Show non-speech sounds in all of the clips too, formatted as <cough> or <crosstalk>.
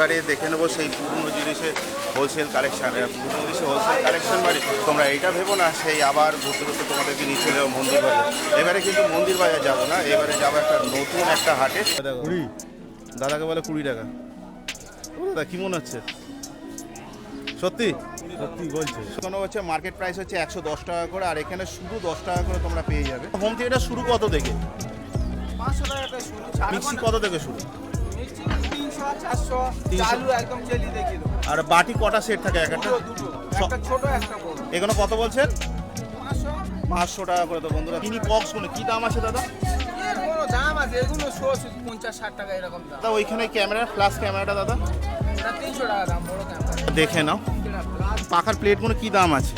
এবারে দেখে নেব সেই পুরনো জিনিসের হোলসেল কালেকশন পুরনো জিনিসের হোলসেল কালেকশন মানে তোমরা এইটা ভেবো না সেই আবার ঘুরতে ঘুরতে তোমাদেরকে নিয়ে চলে যাব মন্দির বাজার। এবারে কিন্তু মন্দির বাজার যাব না এবারে যাব একটা নতুন একটা হাটে। কুড়ি। দাদাকে বলে কুড়ি টাকা। ও দাদা কী মনে হচ্ছে? সত্যি? সত্যি বলছে। কোনো হচ্ছে মার্কেট প্রাইস হচ্ছে একশো দশ টাকা করে আর এখানে শুধু দশ টাকা করে তোমরা পেয়ে যাবে। হোম থিয়েটার শুরু কত থেকে? পাঁচশো টাকা শুরু মিক্সি কত থেকে শুরু? চারশো চালু একদম চেলি দেখি আর বাটি কটা সেট থাকে এক একটা? একটা ছোট একটা বড়। এগুলো কত বলছেন? পাঁচশো। টাকা করে তো বন্ধুরা। তিনি বক্স কোনো কী দাম আছে দাদা? দাম আছে এগুলো পঞ্চাশ ষাট টাকা এরকম দাদা ওইখানে ক্যামেরা ফ্ল্যাশ ক্যামেরাটা দাদা? তিনশো টাকা দাম বড় ক্যামেরা দেখে নাও। পাখার প্লেটগুলো কী দাম আছে?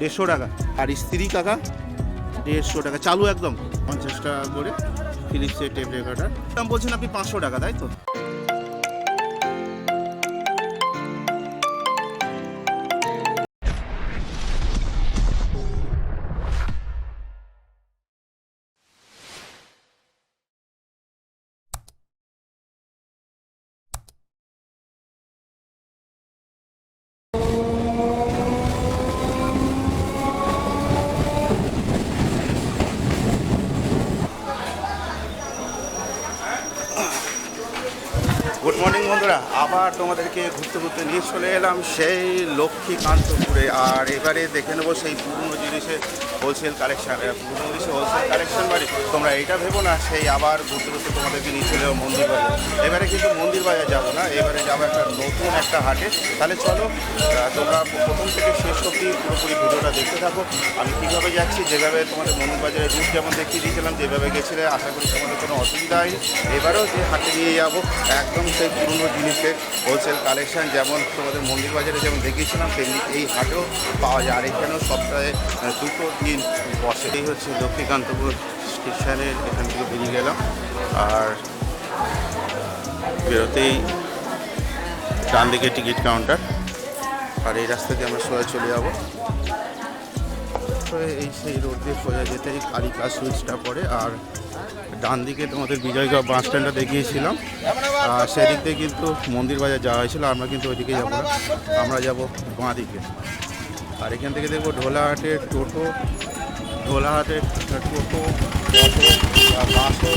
দেড়শো টাকা। আর স্ত্রী কাকা? দেড়শো টাকা। চালু একদম পঞ্চাশ টাকা করে। ফিলিপসের টেপ রেকর্ডার দাম বলছেন আপনি পাঁচশো টাকা তাই তো? এলাম সেই লক্ষ্মীকান্তপুরে আর এবারে দেখে নেব সেই পুরনো জিনিসের হোলসেল কালেকশান পুরনো জিনিসের হোলসেল কালেকশান মানে তোমরা এইটা ভেবো না, সেই আবার ঘুরতে ঘুরতে তোমাদেরকে নিয়ে চলে যাব মন্দির বাজার। এবারে কিন্তু মন্দির বাজার যাব না, এবারে যাব একটা নতুন একটা হাটে। তাহলে চলো তোমরা প্রথম থেকে শেষ অবধি পুরোপুরি ভিডিওটা দেখতে থাকো। আমি কীভাবে যাচ্ছি, যেভাবে তোমাদের মন্দির বাজারের রুট যেমন দেখিয়ে দিয়েছিলাম, যেভাবে গেছিলে, আশা করি তোমাদের কোনো অসুবিধা হয়নি। এবারেও যে হাটে নিয়ে যাব, একদম সেই পুরনো জিনিসের হোলসেল কালেকশন যেমন তোমাদের মন্দির বাজারে যেমন দেখিয়েছিলাম, তেমনি এই হাটেও পাওয়া যায়। আর এখানেও সপ্তাহে দুটো দিন বসে। এই হচ্ছে লক্ষ্মীকান্তপুর স্টেশনের এখান থেকে বেরিয়ে গেলাম। আর বেরোতেই ডান দিকে টিকিট কাউন্টার। আর এই রাস্তা দিয়ে আমরা সোজা চলে যাব। তো এই সেই রোড দিয়ে সোজা যেতেই কালিকা সুইচটা পড়ে। আর ডান দিকে তোমাদের বিজয়গাঁও বাস স্ট্যান্ডটা দেখিয়েছিলাম। আর সেদিক দিয়ে কিন্তু মন্দির বাজার যাওয়া হয়েছিল, আমরা কিন্তু ওইদিকে যাব না। আমরা যাব বাঁ দিকে। আর এখান থেকে দেখব ঢোলাহাটের টোটো ঢোলাহাটের টোটো, অটো আর বাসও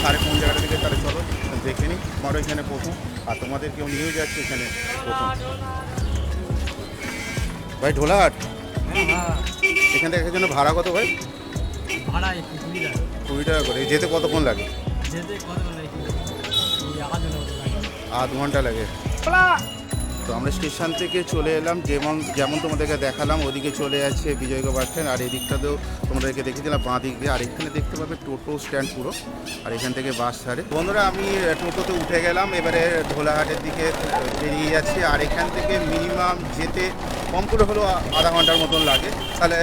সাড়ে কোন জায়গাটা থেকে তাহলে চলো, দেখে নিই। আমারও এখানে প্রথম, আর তোমাদের কেউ নিয়েও যাচ্ছে এখানে প্রথম। ভাই, ঢোলাহাট? এখান থেকে জন্য ভাড়া কত ভাই? ভাড়া কুড়ি টাকা। করে। যেতে কতক্ষণ লাগে? যেতে কত লাগে? আধ ঘণ্টা লাগে। আধ ঘণ্টা লাগে। তো আমরা স্টেশন থেকে চলে এলাম, যেমন যেমন তোমাদেরকে দেখালাম, ওদিকে চলে যাচ্ছে বিজয়গড় বাস স্ট্যান্ড আর এই দিকটাতেও তোমাদেরকে দেখে দিলাম বাঁ দিক দিয়ে, আর এখানে দেখতে পাবে টোটো স্ট্যান্ড পুরো, আর এখান থেকে বাস ছাড়ে। বন্ধুরা, আমি টোটোতে উঠে গেলাম, এবারে ধোলাহাটের দিকে বেরিয়ে যাচ্ছি, আর এখান থেকে মিনিমাম যেতে কম করে হলেও আধা ঘণ্টার মতন লাগে। তাহলে,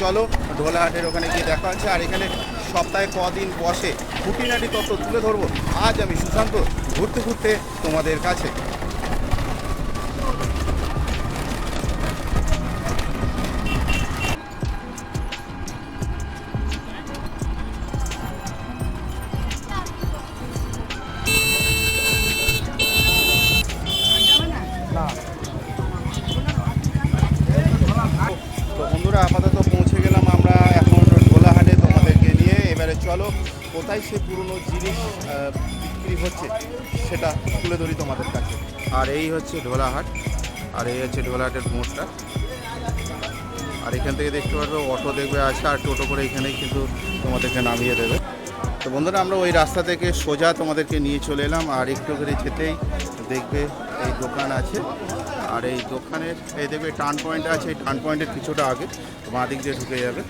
চলো, ঢোলাহাটের ওখানে গিয়ে দেখা হচ্ছে, আর এখানে সপ্তাহে কদিন বসে খুঁটিনাটি তত্ত্ব তুলে ধরবো। আজ আমি সুশান্ত, ঘুরতে ঘুরতে তোমাদের কাছে। বিক্রি হচ্ছে, সেটা তুলে ধরি তোমাদের কাছে। আর এই হচ্ছে ঢোলাহাট, আর এই হচ্ছে ঢোলাহাটের মোড়টা। আর এখান থেকে দেখতে পারবে, অটো দেখবে আছে আর টোটো করে এখানেই কিন্তু তোমাদেরকে নামিয়ে দেবে। তো বন্ধুরা, আমরা ওই রাস্তা থেকে সোজা তোমাদেরকে নিয়ে চলে এলাম, আর একটু করে যেতেই দেখবে এই দোকান আছে। আর এই দোকানের, এই দেখবে টার্ন পয়েন্ট আছে, এই টার্ন পয়েন্টের কিছুটা আগে বাঁ দিক দিয়ে ঢুকে যাবে।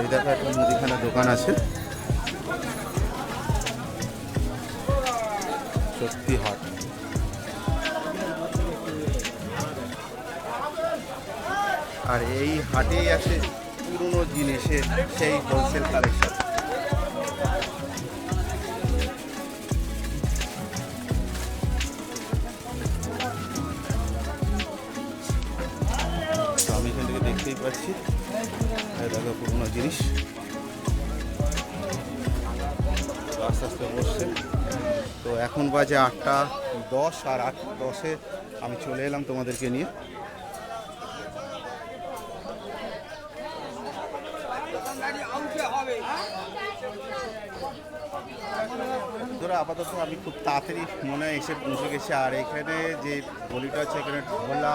এই দেখো একটা মুদিখানা দোকান আছে। সত্যি হট আর এই হাটেই আছে পুরনো জিনিসের সেই হোলসেল কালেকশন আমি এখান থেকে দেখতেই পাচ্ছি। এই দেখো পুরনো জিনিস। আস্তে আস্তে বসছে। তো এখন বাজে আটটা দশ, আর আট দশে আমি চলে এলাম তোমাদেরকে নিয়ে। আপাতত আমি খুব তাড়াতাড়ি মনে এসে পৌঁছে গেছি। আর এখানে যে গলিটা আছে, এখানে ঢোলা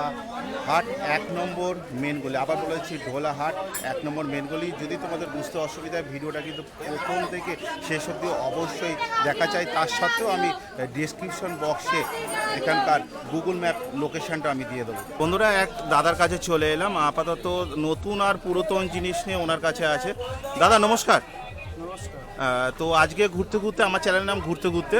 হাট এক নম্বর মেন গলি। আবার বলেছি ঢোলা হাট এক নম্বর মেন গলি। যদি তোমাদের বুঝতে অসুবিধা ভিডিওটা কিন্তু প্রথম থেকে শেষ অবধি অবশ্যই দেখা চাই তার সত্ত্বেও আমি ডিসক্রিপশন বক্সে এখানকার গুগল ম্যাপ লোকেশনটা আমি দিয়ে দেবো। বন্ধুরা এক দাদার কাছে চলে এলাম। আপাতত নতুন আর পুরাতন জিনিস নিয়ে ওনার কাছে আছে। দাদা নমস্কার। আহ, তো আজকে ঘুরতে ঘুরতে আমার চ্যানেলের নাম ঘুরতে ঘুরতে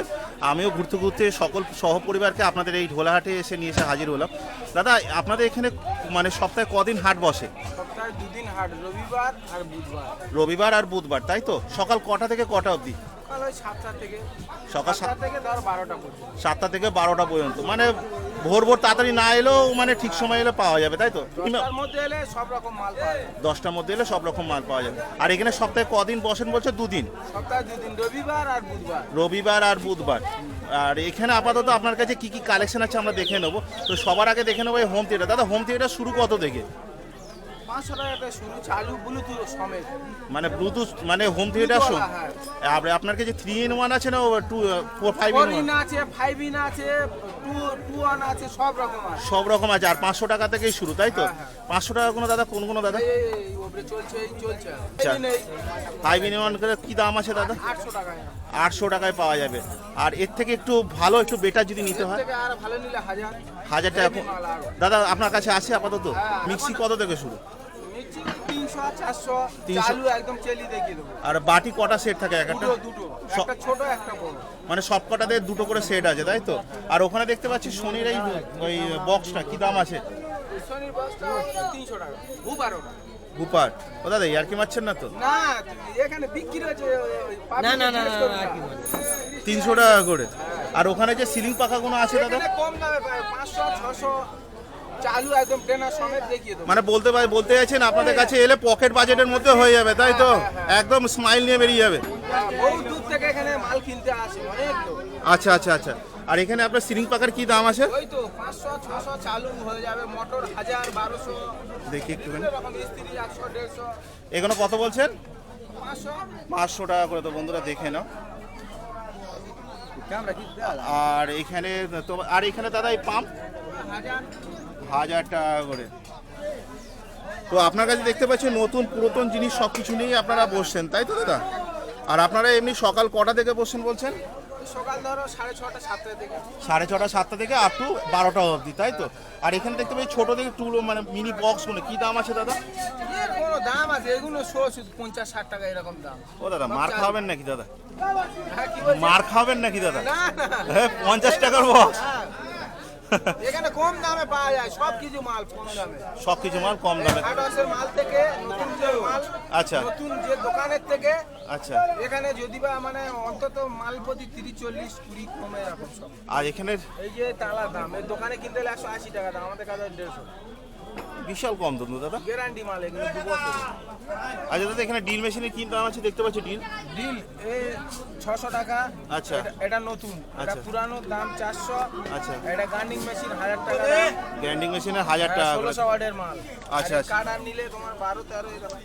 আমিও ঘুরতে ঘুরতে সকল সহপরিবারকে আপনাদের এই ঢোলাহাটে এসে নিয়ে এসে হাজির হলাম। দাদা আপনাদের এখানে মানে সপ্তাহে কদিন হাট বসে? সপ্তাহে দুদিন হাট রবিবার আর বুধবার। রবিবার আর বুধবার তাই তো? সকাল কটা থেকে কটা অবধি? সকাল ওই সাতটা থেকে। সকাল সাতটা থেকে ধর বারোটা পর্যন্ত। সাতটা থেকে বারোটা পর্যন্ত। মানে ভোর ভোর তাড়াতাড়ি না এলেও মানে ঠিক সময় এলে পাওয়া যাবে তাই তো? দশটার মধ্যে এলে সব রকম মাল পাওয়া যায় দশটার মধ্যে এলে সব রকম মাল পাওয়া যাবে। আর এখানে সপ্তাহে কদিন বসেন বলছে? দুদিন। সপ্তাহে দুদিন রবিবার আর বুধবার। রবিবার আর বুধবার। আর এখানে আপাতত আপনার কাছে কি কি কালেকশন আছে আমরা দেখে নেব। তো সবার আগে দেখে নেব এই হোম থিয়েটার দাদা হোম থিয়েটার শুরু কত থেকে? পাঁচশো টাকাটা শুরু চালু ব্লুটুথ সমেত। মানে ব্লুটুথ মানে হোম থিয়েটার হ্যাঁ। আর আপনার কাছে থ্রি ইন ওয়ান আছে না two four five in one আছে ফাইভ ইন আছে টু টু ওয়ান আছে সব রকম আছে। সব রকম আছে আর পাঁচশো টাকা থেকেই শুরু তাই তো? হ্যাঁ, হ্যাঁ। পাঁচশো টাকা কোনো দাদা কোন কোনো দাদা? চলছে চলছে। ফাইভ ইন ওয়ান কি দাম আছে দাদা? আটশো টাকায়। আটশো টাকায় পাওয়া যাবে। আর এর থেকে একটু ভালো একটু বেটার যদি নিতে হয়? আর ভালো নিলে হাজার। টাকা। দাদা আপনার কাছে আছে আপাতত? হ্যাঁ, মিক্সি কত থেকে শুরু? তিনশো চারশো চালু একদম চেলি দেখিয়ে দেবো। আর বাটি কটা সেট থাকে এক একটা? দুটো একটা ছোট একটা বড়। মানে সব কটাতে দুটো করে সেট আছে তাই তো? আর ওখানে দেখতে পাচ্ছি সোনির এই ওই বক্সটা কি দাম আছে? সোনির বক্সটা তিনশো টাকা। ভু বারোটা গুপার। ও দাদা ইয়ার কি মারছেন না তো? না এখানে বিক্রি হচ্ছে না না না। তিনশো টাকা করে। আর ওখানে যে সিলিং পাখাগুলো আছে দাদা? কম দামে পায় পাঁচশো ছশো। চালু একদম ট্রেনার সমেত দেখিয়ে দেবো। মানে বলতে পাই বলতে চাইছেন আপনাদের কাছে এলে পকেট বাজেটের মধ্যে হয়ে যাবে তাই তো? একদম স্মাইল নিয়ে বেরিয়ে যাবে। বহু দূর থেকে এখানে মাল কিনতে আসে অনেক লোক আচ্ছা আচ্ছা আচ্ছা। আর এখানে আপনার সিলিং পাকার কি দাম আছে? ওই তো পাঁচশো ছশো চালু হয়ে যাবে মোটর হাজার বারোশো। দেখি একটুখানি। এরকম স্ত্রী একশো দেড়শো। এগুলো কত বলছেন? পাঁচশো। পাঁচশো টাকা করে তো বন্ধুরা দেখে নাও। আর এখানে তো আর এখানে দাদা এই পাম্প হাজার। হাজার টাকা করে। তো আপনার কাছে দেখতে পাচ্ছি নতুন পুরাতন জিনিস সব কিছু নিয়েই আপনারা বসছেন তাই তো দাদা? আর আপনারা এমনি সকাল কটা থেকে বসছেন বলছেন? সকাল ধরো সাড়ে ছটা সাতটা থেকে সাড়ে ছটা সাতটা থেকে আপ টু বারোটা অবধি তাই তো? আর এখানে দেখতে পাচ্ছি ছোটো থেকে টুলো মানে মিনি বক্সগুলো কী দাম আছে দাদা? কোনো দাম আছে এগুলো শুধু পঞ্চাশ ষাট টাকা এরকম দাম। ও দাদা মার খাওয়াবেন নাকি দাদা? হ্যাঁ? মার খাওয়াবেন নাকি দাদা? হ্যাঁ পঞ্চাশ টাকার বক্স। এখানে কম দামে পাওয়া যায় সব কিছু মাল কম দামে। সব কিছু মাল কম দামে। আডাসের মাল থেকে নতুন যে মাল আচ্ছা। নতুন যে দোকানের থেকে আচ্ছা। এখানে যদি বা মানে অন্তত মাল প্রতি তিরিশ চল্লিশ কুড়ি কমে এরকম সব। আর এখানে এই যে তালা দাম এই দোকানে কিনতে হলে একশো আশি টাকা দাম আমাদের কাছে দেড়শো। বিশাল কম তো দাদা। গ্যারান্টি মাল এগুলো আচ্ছা দাদা এখানে ডিল মেশিনের কি দাম আছে দেখতে পাচ্ছি ডিল? ডিল এই ছশো টাকা। আচ্ছা। এটা- নতুন। এটা আচ্ছা। পুরানো দাম চারশো। আচ্ছা। এটা গার্নিং মেশিন হাজার টাকা গ্যান্ডিং মেশিনের হাজার টাকা করে। ষোলোশো ওয়ার্ডের মাল। আচ্ছা, আচ্ছা। কার্ড নিলে তোমার বারো তেরো এরকম।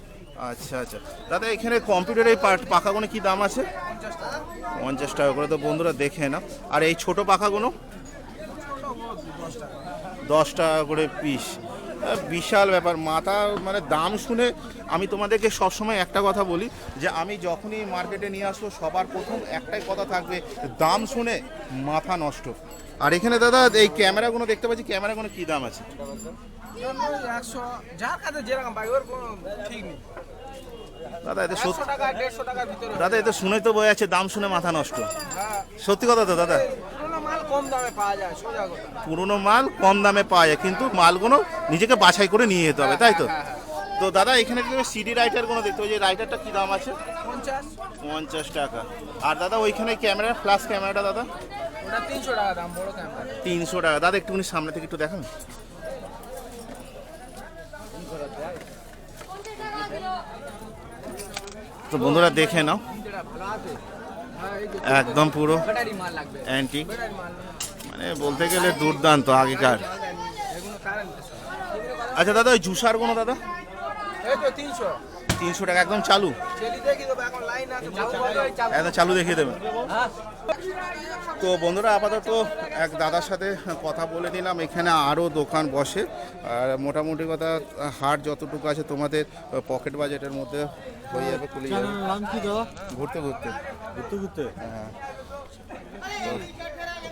আচ্ছা আচ্ছা। দাদা এখানে কম্পিউটারের এই পাখাগুলো কি দাম আছে? পঞ্চাশ টাকা। টাকা করে তো বন্ধুরা দেখে না আর এই ছোট পাখাগুলো? টাকা। দশ টাকা করে পিস বিশাল ব্যাপার। মাথা মানে দাম শুনে আমি তোমাদেরকে সবসময় একটা কথা বলি যে আমি যখনই মার্কেটে নিয়ে আসব সবার প্রথম একটাই কথা থাকবে দাম শুনে মাথা নষ্ট। আর এখানে দাদা এই ক্যামেরাগুলো দেখতে পাচ্ছি ক্যামেরাগুলো কি দাম আছে? দাদা এতে দাদা এতে শুনে তো বই আছে দাম শুনে মাথা নষ্ট। হ্যাঁ। সত্যি কথা তো দাদা? কম দামে পাওয়া যায় সোজা কথা। পুরোনো মাল কম দামে পাওয়া যায় কিন্তু মালগুলো নিজেকে বাছাই করে নিয়ে যেতে হবে তাই তো? হ্যাঁ, তো দাদা এখানে দেখবে সিডি রাইটারগুলো দেখতে পাচ্ছি? রাইটারটা কি দাম আছে? পঞ্চাশ। পঞ্চাশ টাকা। আর দাদা ওইখানে ক্যামেরা ফ্ল্যাশ ক্যামেরাটা দাদা? ওটা তিনশো টাকা দাম বড় ক্যামেরা। তিনশো টাকা। দাদা একটুখানি সামনে থেকে একটু দেখান। তো বন্ধুরা দেখে নাও। একদম পুরো অ্যান্টি অ্যান্টিক মানে বলতে গেলে দুর্দান্ত আগেকার। আচ্ছা দাদা ওই জুসার কোনো দাদা? তিনশো টাকা একদম চালু। একদম চালু দেখিয়ে দেবেন তো বন্ধুরা আপাতত এক দাদার সাথে কথা বলে নিলাম। এখানে আরও দোকান বসে। আর মোটামুটি কথা হাট যতটুকু আছে তোমাদের পকেট বাজেটের মধ্যে হয়ে যাবে কুলি যাবে। ঘুরতে ঘুরতে। ঘুরতে ঘুরতে? হ্যাঁ।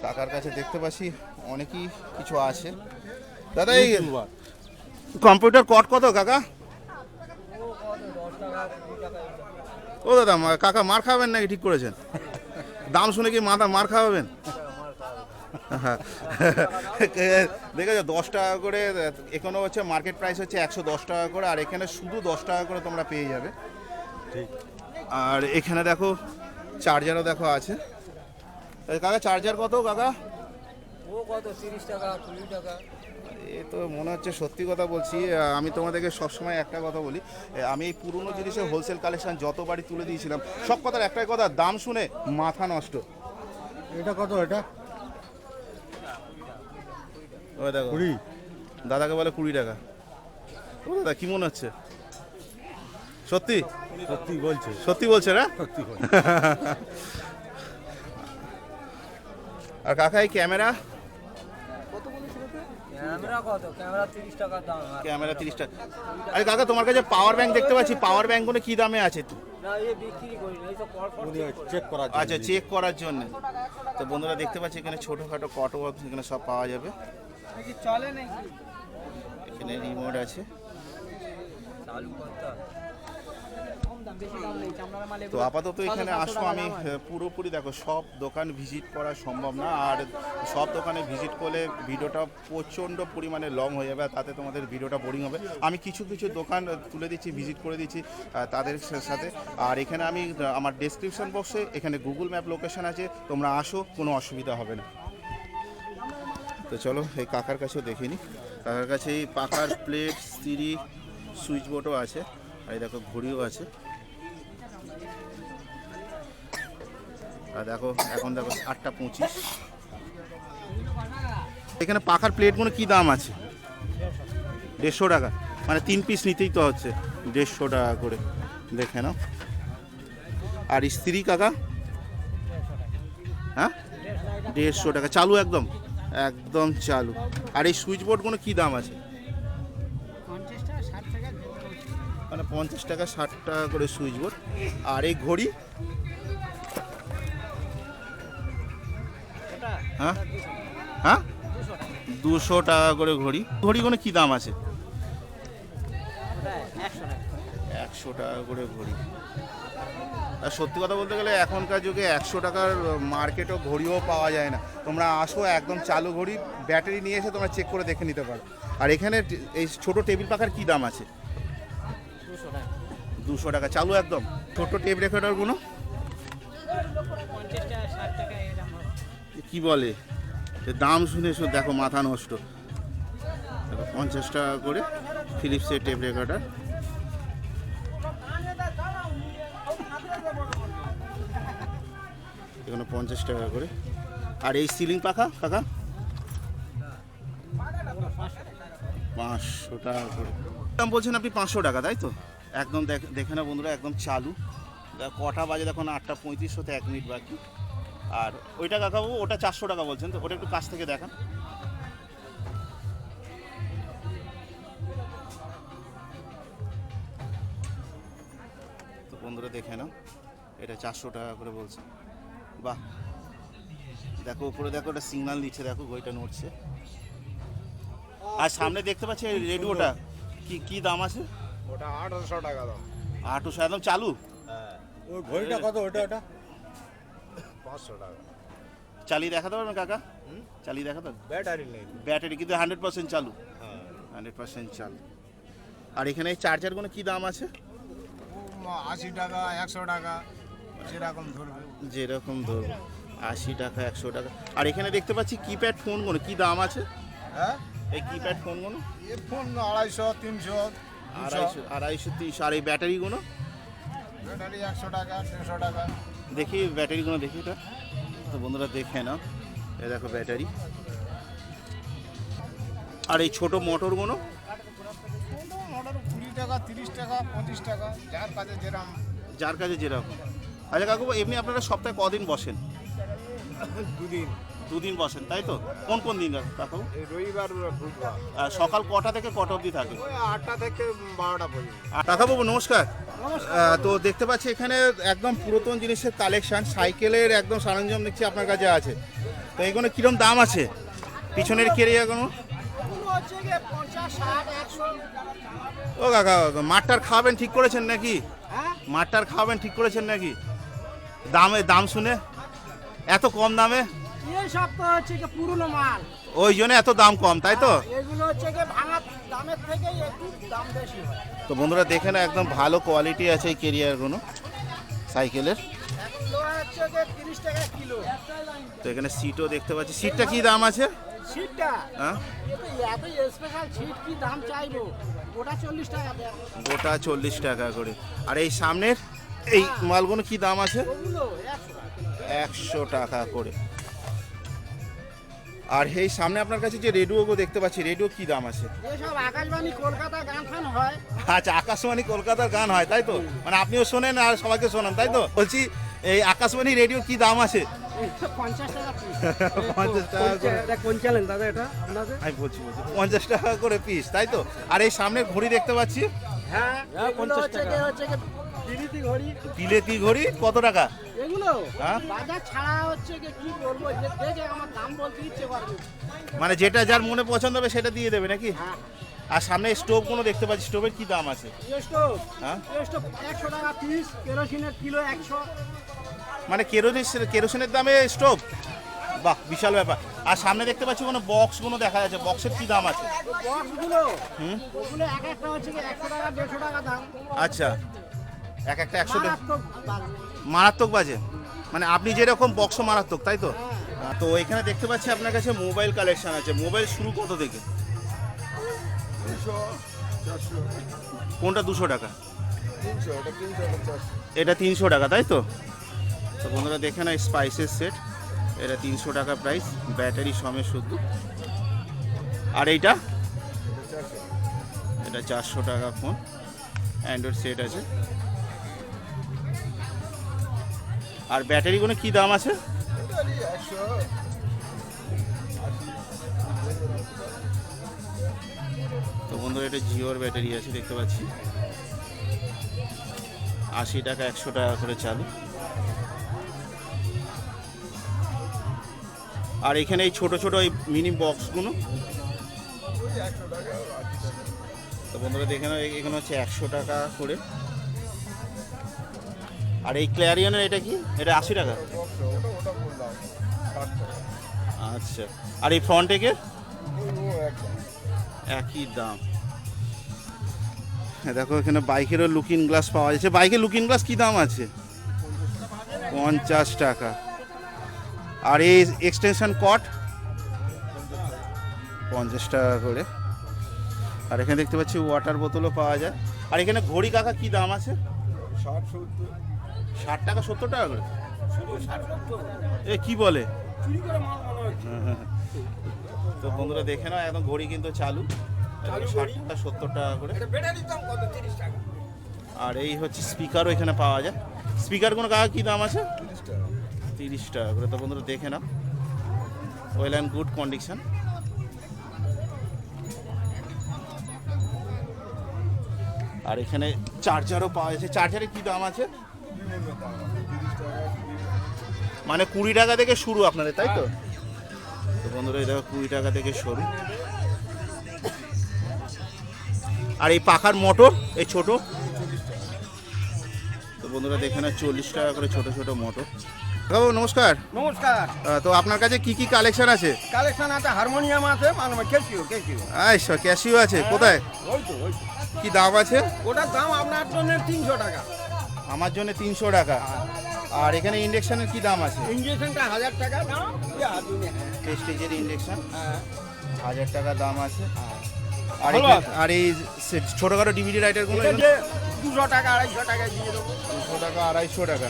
কাকার কাছে দেখতে পাচ্ছি অনেকই কিছু আছে। দাদা এই কম্পিউটার কট কত কাকা? ও দাদা কাকা মার খাবেন নাকি ঠিক করেছেন? দাম শুনে কি মাথা মার খাওয়াবেন? দেখে দেখেছ দশ টাকা করে এখানে হচ্ছে মার্কেট প্রাইস হচ্ছে একশো দশ টাকা করে আর এখানে শুধু দশ টাকা করে তোমরা পেয়ে যাবে। ঠিক। আর এখানে দেখো চার্জারও দেখো আছে। কাকা চার্জার কত কাকা? ও কত? তিরিশ টাকা কুড়ি টাকা? এ তো মনে হচ্ছে সত্যি কথা বলছি। আমি তোমাদেরকে সবসময় একটা কথা বলি। আমি এই পুরনো জিনিসের হোলসেল কালেকশন যত বাড়ি তুলে দিয়েছিলাম সব কথার একটাই কথা দাম শুনে মাথা নষ্ট। এটা কত এটা? ওই দেখো কুড়ি? দাদাকে বলে কুড়ি টাকা। ও দাদা কি মনে হচ্ছে? সত্যি? সত্যি বলছে। সত্যি বলছে না? সত্যি আর কাকা এই ক্যামেরা? ক্যামেরা কত? ক্যামেরা তিরিশ দাম ক্যামেরা তিরিশ টাকা। আরে দাদা তোমার কাছে পাওয়ার ব্যাংক দেখতে পাচ্ছি পাওয়ার ব্যাংকগুলো কি দামে আছে না এ বিক্রি করি না এইসব পর পর চেক করার আচ্ছা চেক করার জন্য। তো বন্ধুরা দেখতে পাচ্ছি এখানে ছোটোখাটো কটো এখানে সব পাওয়া যাবে। চলে নাকি? এখানে রিমোট আছে। চালু করতে কম দাম বেশি দাম নেই চামড়ার মাল তো আপাতত এখানে আসো আমি পুরোপুরি দেখো সব দোকান ভিজিট করা সম্ভব না আর সব দোকানে ভিজিট করলে ভিডিওটা প্রচণ্ড পরিমাণে লং হয়ে যাবে আর তাতে তোমাদের ভিডিওটা বোরিং হবে। আমি কিছু কিছু দোকান তুলে দিচ্ছি ভিজিট করে দিচ্ছি তাদের সাথে। আর এখানে আমি আমার ডেসক্রিপশন বক্সে এখানে গুগল ম্যাপ লোকেশন আছে তোমরা আসো কোনো অসুবিধা হবে না। তো চলো এই কাকার কাছেও দেখিনি কাকার কাছে এই পাকার প্লেট স্ত্রী সুইচ বোর্ডও আছে আর এই দেখো ঘড়িও আছে। আর দেখো, এখন দেখো আটটা পঁচিশ। এখানে পাখার প্লেটগুলো কি দাম আছে? দেড়শো টাকা। মানে তিন পিস নিতেই তো হচ্ছে। দেড়শো টাকা করে। দেখে নাও। আর স্ত্রী কাকা? হ্যাঁ? দেড়শো টাকা। চালু একদম? একদম চালু। আর এই সুইচ বোর্ডগুলো কি দাম আছে? মানে পঞ্চাশ টাকা, ষাট টাকা করে সুইচ বোর্ড। আর এই ঘড়ি? হ্যাঁ? হ্যাঁ? দুশো টাকা করে ঘড়ি। ঘড়িগুলো কি দাম আছে? একশো টাকা করে ঘড়ি। আর সত্যি কথা বলতে গেলে এখনকার যুগে একশো টাকার মার্কেটও ঘড়িও পাওয়া যায় না। তোমরা আসো একদম চালু ঘড়ি ব্যাটারি নিয়ে এসে তোমরা চেক করে দেখে নিতে পারো। আর এখানে এই ছোট টেবিল পাখার কি দাম আছে? দুশো টাকা। চালু একদম। ছোট টেপ রেকর্ডারগুলো? পঞ্চাশ টাকা কি বলে? দাম শুনে দেখো মাথা নষ্ট। পঞ্চাশ টাকা করে ফিলিপসের টেপ রেকর্ডার এখানে পঞ্চাশ টাকা করে। আর এই সিলিং পাখা, কাকা? পাঁচশো টাকা করে। দাম বলছেন আপনি পাঁচশো টাকা, তাই তো? একদম দেখ- না বন্ধুরা, একদম চালু। কটা বাজে দেখুন আটটা পঁয়ত্রিশ হতে এক মিনিট বাকি। আর ওইটা কাকাবু ওটা চারশো টাকা বলছেন তো ওটা একটু কাছ থেকে দেখান। তো বন্ধুরা দেখে নাও এটা চারশো টাকা করে বলছে। বাহ দেখো উপরে দেখো ওটা সিগনাল দিচ্ছে দেখো বইটা নড়ছে। আর সামনে দেখতে পাচ্ছি রেডিওটা কি কি দাম আছে? ওটা আঠারোশো টাকা দাম। আটশো একদম চালু? ওই ঘড়িটা কত ওটা ওটা? পাঁচশো টাকা চালিয়ে দেখাতে পারবেন কাকা? চালিয়ে দেখাতে? ব্যাটারি নেই। ব্যাটারি কিন্তু হান্ড্রেড পার্সেন্ট চালু। হ্যাঁ। হান্ড্রেড পার্সেন্ট চালু। আর এখানে এই চার্জারগুলো কি দাম আছে? আশি টাকা একশো টাকা সেরকম ধরবে। যেরকম ধরবো। আশি টাকা একশো টাকা। আর এখানে দেখতে পাচ্ছি কিপ্যাড ফোনগুলো কি দাম আছে? হ্যাঁ? এই কিপ্যাড ফোনগুলো এ ফোন আড়াইশো তিনশো আড়াইশো আড়াইশো তিনশো। আর এই ব্যাটারিগুলো? ব্যাটারি একশো টাকা দেড়শো টাকা। দেখি ব্যাটারিগুলো দেখি এটা। তো বন্ধুরা দেখে নাও। এ দেখো ব্যাটারি। আর এই ছোট মোটরগুলো? মোটর কুড়ি টাকা তিরিশ টাকা পঁচিশ টাকা যার কাছে যেরকম। যার কাছে যেরকম আচ্ছা কাকু এমনি আপনারা সপ্তাহে কদিন বসেন? দুদিন। দুদিন বসেন তাই তো? কোন কোন দিন কাকু? রবিবার বুধবার। সকাল কটা থেকে কটা অবধি থাকে? আটটা থেকে বারোটা পর্যন্ত। কাকাবাবু নমস্কার। তো দেখতে পাচ্ছি এখানে একদম পুরাতন জিনিসের কালেকশন, সাইকেলের একদম সরঞ্জাম দেখছি আপনার কাছে আছে। তো এগুলো কিরম দাম আছে? পিছনের ষাট একশো ও কাকা, মাঠটার খাওয়াবেন ঠিক করেছেন নাকি? মাঠটার খাওয়াবেন ঠিক করেছেন নাকি? দামে, দাম শুনে? এত কম দামে? এই সব তো হচ্ছে কি পুরনো মাল। ওই জন্য এত দাম কম তাই তো? এগুলো হচ্ছে কি ভাঙা দামের থেকে একটু দাম বেশি হয়। তো বন্ধুরা দেখে না একদম ভালো কোয়ালিটি আছে এই কেরিয়ারগুলো সাইকেলের। তো এখানে সিটও দেখতে পাচ্ছি। সিটটা কি দাম আছে? সিটটা হ্যাঁ? এত স্পেশাল সিট কি দাম চাইব? ওটা চল্লিশ টাকা গোটা চল্লিশ টাকা করে। আর এই সামনের এই মালগুলো কি দাম আছে? একশো টাকা করে। আর এই সামনে আপনার কাছে যে রেডিওগো দেখতে পাচ্ছি রেডিও কি দাম আছে? এসব আকাশবাণী কলকাতা গান ফান হয়। আচ্ছা আকাশবাণী কলকাতার গান হয় তাই তো? মানে আপনিও শোনেন আর সবাইকে শোনান তাই তো? বলছি এই আকাশবাণী রেডিও কি দাম আছে? পঞ্চাশ টাকা <laughs> করে। এটা কোন চ্যানেল দাদা এটা আপনাদের? আমি বলছি বলছি পঞ্চাশ টাকা করে পিস তাই তো? আর এই সামনে ঘড়ি দেখতে পাচ্ছি? হ্যাঁ হ্যাঁ, 50 হচ্ছে কি হচ্ছে কি বিলিতি ঘড়ি কত টাকা? এগুলো হ্যাঁ? বাজার ছাড়া হচ্ছে কি কি বলব যে দেখে আমার দাম বলতে ইচ্ছে করবে মানে যেটা যার মনে পছন্দ হবে সেটা দিয়ে দেবে নাকি? হ্যাঁ। আর সামনে স্টোভগুলো দেখতে পাচ্ছি স্টোভের কি দাম আছে? স্টোভ? হ্যাঁ? স্টোভ একশো টাকা পিস কেরোসিনের কিলো একশো। মানে কেরোসিন কেরোসিনের দামে স্টোভ? বাহ বিশাল ব্যাপার। আর সামনে দেখতে পাচ্ছি কোনো বক্সগুলো দেখা যাচ্ছে বক্সের কি দাম আছে? বক্সগুলো হুম? ওগুলো এক একটা হচ্ছে কি একশো টাকা দেড়শো টাকা দাম। আচ্ছা। এক একটা একশো মারাত্মক বাজে। মানে আপনি যেরকম বক্স মারাত্মক তাই তো। তো এখানে দেখতে পাচ্ছি আপনার কাছে মোবাইল কালেকশন আছে। মোবাইল শুরু কত থেকে? কোনটা দুশো টাকা? এটা তিনশো টাকা তাই তো? তো বন্ধুরা দেখে না স্পাইসের সেট এটা তিনশো টাকা প্রাইস ব্যাটারি সমেত শুদ্ধ। আর এইটা? এটা চারশো টাকা ফোন অ্যান্ড্রয়েড সেট আছে। আর ব্যাটারিগুলো কি দাম আছে? তো বন্ধুরা, এটা জিওর ব্যাটারি আছে, দেখতে পাচ্ছি। আশি টাকা, একশো টাকা করে চালু আর এখানে এই ছোট ছোট এই মিনি বক্সগুলো। তো বন্ধুরা, দেখে নাও এখানে হচ্ছে একশো টাকা করে। আর এই ক্ল্যারিয়নের এটা কি? এটা আশি টাকা। আচ্ছা। আর এই ফ্রন্টেকের একই দাম। হ্যাঁ, দেখো এখানে বাইকেরও লুকিং গ্লাস পাওয়া যাচ্ছে। বাইকের লুকিং গ্লাস কি দাম আছে? পঞ্চাশ টাকা। আর এই এক্সটেনশন কট পঞ্চাশ টাকা করে। আর এখানে দেখতে পাচ্ছি ওয়াটার বোতলও পাওয়া যায়। আর এখানে ঘড়ি কাকা কি দাম আছে? ষাট সত্তর। ষাট টাকা সত্তর টাকা করে? এ কি বলে? হ্যাঁ, তো বন্ধুরা দেখে নাও একদম ঘড়ি কিন্তু চালু। ষাট টাকা সত্তর টাকা করে। আর এই হচ্ছে স্পিকারও এখানে পাওয়া যায়। স্পিকার কোনো কাকা কি দাম আছে? তিরিশ টাকা তিরিশ টাকা করে। তো বন্ধুরা দেখে নাও। ওয়েল অ্যান্ড গুড কন্ডিশন আর এখানে চার্জারও পাওয়া যাচ্ছে। চার্জারের কি দাম আছে? মানে কুড়ি টাকা থেকে শুরু আপনাদের তাই তো? তো বন্ধুরা দেখো কুড়ি টাকা থেকে শুরু। আর এই পাখার মোটর এই ছোট। তো বন্ধুরা দেখে না চল্লিশ টাকা করে ছোট ছোট মোটর। বাবু নমস্কার। নমস্কার। তো আপনার কাছে কি কি কালেকশন আছে? কালেকশন আছে হারমোনিয়াম আছে মানে কেসিও কেসিও আচ্ছা ক্যাশিও আছে কোথায়? ওই তো ওই কি দাম আছে? ওটার দাম আপনার জন্য তিনশো টাকা। আমার জন্য তিনশো টাকা। আর এখানে ইন্ডেকশনের কি দাম আছে? ইঞ্জেকশনটা হাজার টাকা। দাম? প্রেস্টিজের ইন্ডেকশন হ্যাঁ। হাজার টাকা দাম আছে। আর এই- আর এই ছোটখাটো ডিভিডি রাইটারগুলো দুশো টাকা আড়াইশো টাকা দিয়ে দেবো। দুশো টাকা আড়াইশো টাকা।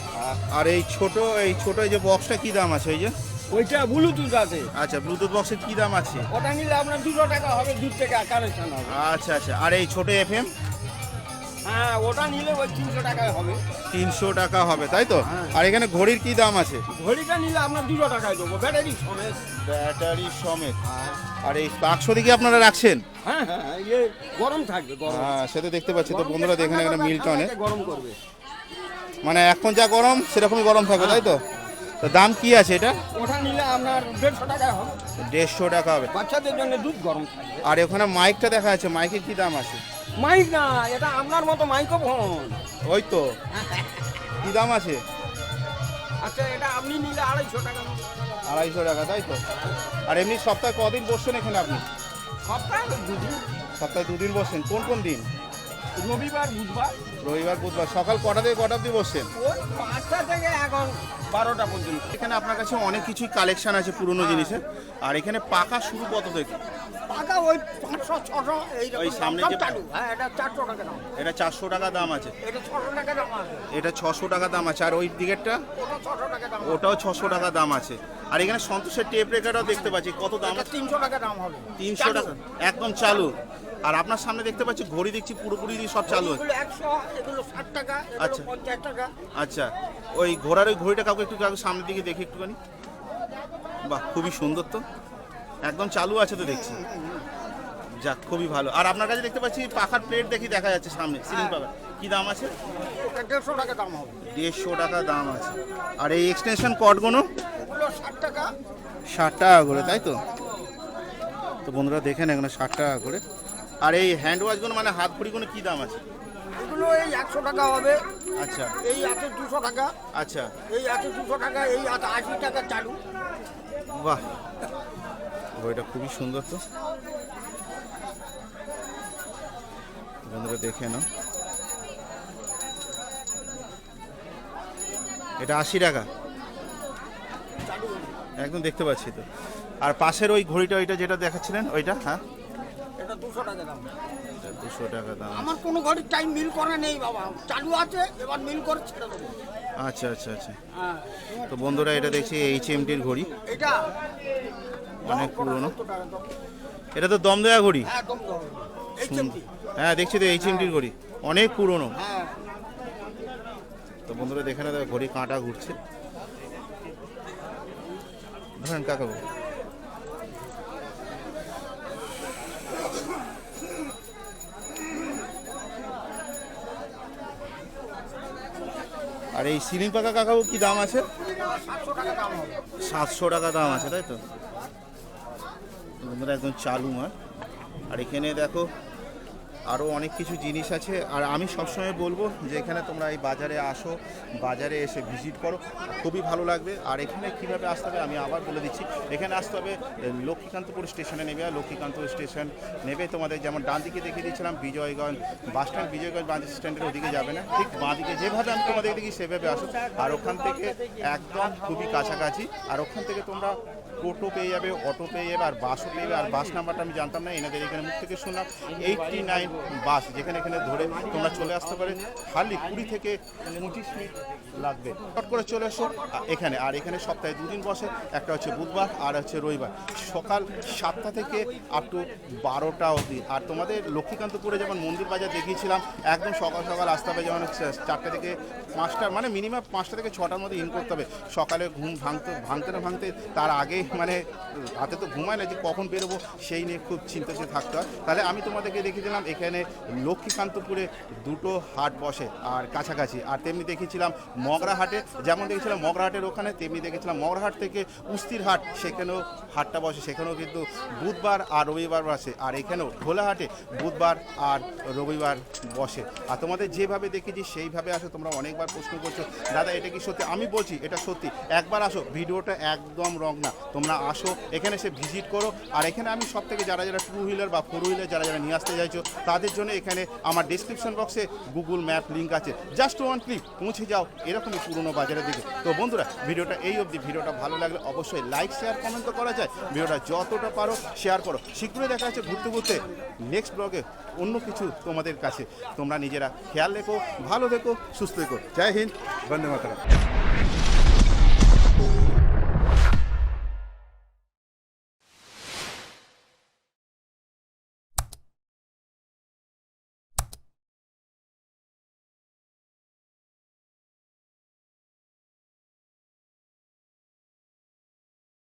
আর এই ছোট এই ছোট এই যে বক্সটা কি দাম আছে এই যে? ওইটা ব্লুটুথ আছে। আচ্ছা ব্লুটুথ বক্সের কি দাম আছে? ওটা নিলে আপনার দুশো টাকা হবে দূর থেকে কানেকশন হবে। আচ্ছা আচ্ছা। আর এই ছোট এফএম হ্যাঁ ওটা নিলে ওই তিনশো টাকায় হবে। তিনশো টাকা হবে তাই তো? হ্যাঁ। আর এখানে ঘড়ির কি দাম আছে? ঘড়িটা নিলে আপনার দুশো টাকায় দেবো ব্যাটারি সমেত। ব্যাটারি সমেত। আর এই বাক্স দিকে আপনারা রাখছেন? হ্যাঁ হ্যাঁ ইয়ে গরম থাকবে গরম। হ্যাঁ সেটা দেখতে পাচ্ছি তো বন্ধুরা দেখেন এখানে মিল্টনে। ঠান্ডাতে গরম করবে। মানে এখন যা গরম সেরকমই গরম থাকবে তাই তো? তো দাম কি আছে এটা? ওটা নিলে আপনার দেড়শো টাকায় হবে। দেড়শো টাকা হবে। বাচ্চাদের জন্য দুধ গরম আর ওখানে মাইকটা দেখা যাচ্ছে মাইকের কি দাম আছে? মাইক না এটা আপনার মতো মাইক্রোফোন। ওই তো। কি দাম আছে? আচ্ছা এটা আপনি নিলে আড়াইশো টাকা। আড়াইশো টাকা তাই তো? আর এমনি সপ্তাহে কদিন বসছেন এখানে আপনি? সপ্তাহে দুদিন। সপ্তাহে দুদিন বসছেন কোন কোন দিন? রবিবার বুধবার। রবিবার বুধবার। সকাল কটা থেকে কটা অবধি বসছেন? পাঁচটা থেকে এখন বারোটা পর্যন্ত। এখানে আপনার কাছে অনেক কিছুই কালেকশন আছে পুরনো জিনিসের। আর এখানে পাকা শুরু কত থেকে? টাকা ওই পাঁচশো ছশো ওই সামনে যে- হ্যাঁ এটা চারশো টাকা দাম। এটা চারশো টাকা দাম আছে। এটা ছশো টাকা দাম আছে। এটা ছশো টাকা দাম আছে। আর ওই দিকেরটা? ওটাও ছশো টাকা দাম আছে। আর এখানে সন্তোষের টেপ রেখাটাও দেখতে পাচ্ছি। কত দাম তিনশো টাকা দাম হবে। তিনশো টাকা। একদম চালু। আর আপনার সামনে দেখতে পাচ্ছি ঘড়ি দেখছি পুরোপুরি সব চালু আছে। আচ্ছা। আচ্ছা। ওই ঘোড়ার ওই ঘড়িটা কাউকে একটু কাউকে সামনের দিকে দেখি একটুখানি। বাহ খুবই সুন্দর তো। একদম চালু আছে তো দেখছি। যাক খুবই ভালো। আর আপনার কাছে দেখতে পাচ্ছি পাখার প্লেট দেখি দেখা যাচ্ছে সামনে সিলিং পাখার কি দাম আছে? দেড়শো টাকা দাম হবে। দেড়শো টাকা দাম আছে। আর এই এক্সটেনশন এগুলো ষাট টাকা। ষাট টাকা করে তাই তো? তো বন্ধুরা দেখেন এখানে ষাট টাকা করে। আর এই হ্যান্ড ওয়াশগুলো মানে হাত ঘড়িগুলো কি দাম আছে? এগুলো এই একশো টাকা হবে। আচ্ছা। এই আছে দুশো টাকা। আচ্ছা। এই আছে দুশো টাকা এই আছে আশি টাকা চালু। বাহ। বইটা খুবই সুন্দর তো। বন্ধুরা দেখে নাও। এটা আশি টাকা। একদম দেখতে পাচ্ছি তো। আর পাশের ওই ঘড়িটা ওইটা যেটা দেখাচ্ছিলেন ওইটা হ্যাঁ? দুশো টাকা দাম। দুশো টাকা দাম। আমার কোনো ঘরের টাইম মিল করে নেই বাবা। চালু আছে এবার মিল করে ছেড়ে দেবো। আচ্ছা আচ্ছা আচ্ছা। হ্যাঁ। তো বন্ধুরা এটা দেখছি এইচ এমটির ঘড়ি। এটা? অনেক পুরনো। এটা তো দম দেওয়া ঘড়ি। হ্যাঁ। হ্যাঁ দেখছি তো এইচ এমটির ঘড়ি। অনেক পুরনো। হ্যাঁ। তো বন্ধুরা দেখে না ঘড়ি কাঁটা ঘুরছে। ধরেন কাকা আর এই সিলিং পাকা কাকাও কি দাম আছে? সাতশো টাকা দাম আছে, তাই তো? একদম চালু মাল। আর এখানে দেখো আরও অনেক কিছু জিনিস আছে। আর আমি সবসময় বলব যে এখানে তোমরা এই বাজারে আসো, বাজারে এসে ভিজিট করো, খুবই ভালো লাগবে। আর এখানে কীভাবে আসতে হবে আমি আবার বলে দিচ্ছি। এখানে আসতে হবে লক্ষ্মীকান্তপুর স্টেশনে নেবে। আর লক্ষ্মীকান্তপুর স্টেশন নেবে তোমাদের যেমন ডান দিকে দেখিয়ে দিয়েছিলাম, Bijoyganj bus stand Bijoyganj bus স্ট্যান্ডের ওদিকে যাবে না। ঠিক বাঁ দিকে যেভাবে আমি তোমাদের দেখি সেভাবে আসো। আর ওখান থেকে একদম খুবই কাছাকাছি। আর ওখান থেকে তোমরা টোটো পেয়ে যাবে, অটো পেয়ে যাবে, আর বাসও পেয়ে যাবে, আর বাস নাম্বারটা আমি জানতাম না, এনাদের এখানে মুখ থেকে শুনলাম। এইটটি নাইন বাস যেখানে এখানে ধরে তোমরা চলে আসতে পারে। হার্লি কুড়ি থেকে পঁচিশ মিনিট লাগবে। চট করে চলে এসো আ- এখানে। আর এখানে সপ্তাহে দুদিন বসে, একটা হচ্ছে বুধবার, আর হচ্ছে রবিবার। সকাল সাতটা থেকে আপ টু বারোটা অবধি। আর তোমাদের লক্ষ্মীকান্তপুরে যেমন মন্দির বাজার দেখিয়েছিলাম, একদম সকাল সকাল আসতে হবে যেমন চারটে থেকে পাঁচটা মানে মিনিমাম পাঁচটা থেকে ছটার মধ্যে ইন করতে হবে। সকালে ঘুম ভাঙতে ভাঙতে না ভাঙতে তার আগে মানে হাতে তো ঘুমায় না যে কখন বেরোবো সেই নিয়ে খুব চিন্তাতে থাকতে হয়। তাহলে আমি তোমাদেরকে দেখিয়ে দিলাম, এখানে লক্ষ্মীকান্তপুরে দুটো হাট বসে আর কাছাকাছি। আর তেমনি দেখেছিলাম মগরা হাটে যেমন দেখেছিলাম মগরা হাটের ওখানে, তেমনি দেখেছিলাম মগরা হাট থেকে উস্তির হাট সেখানেও হাটটা বসে, সেখানেও কিন্তু বুধবার আর রবিবার বসে। আর এখানেও ঢোলাহাটে বুধবার আর রবিবার বসে। আর তোমাদের যেভাবে দেখেছি সেইভাবে আসো, তোমরা অনেকবার প্রশ্ন করছ। দাদা, এটা কি সত্যি? আমি বলছি, এটা সত্যি। একবার আসো, ভিডিওটা একদম রং না। তোমরা তোমরা আসো, এখানে এসে ভিজিট করো। আর এখানে আমি সব থেকে যারা যারা টু হুইলার বা ফোর হুইলার যারা যারা নিয়ে আসতে চাইছো, তাদের জন্য এখানে আমার ডিসক্রিপশন বক্সে গুগল ম্যাপ লিঙ্ক আছে। জাস্ট ওয়ান ক্লিক পৌঁছে যাও এরকমই পুরনো বাজারের দিকে। তো বন্ধুরা, ভিডিওটা এই অবধি। ভিডিওটা ভালো লাগলে অবশ্যই লাইক শেয়ার কমেন্ট তো করা যায়। ভিডিওটা যতটা পারো শেয়ার করো। শীঘ্রই দেখা যাচ্ছে ঘুরতে ঘুরতে নেক্সট ব্লগে অন্য কিছু তোমাদের কাছে। তোমরা নিজেরা খেয়াল রেখো, ভালো থেকো, সুস্থ থেকো। জয় হিন্দ, বন্দে মাতারা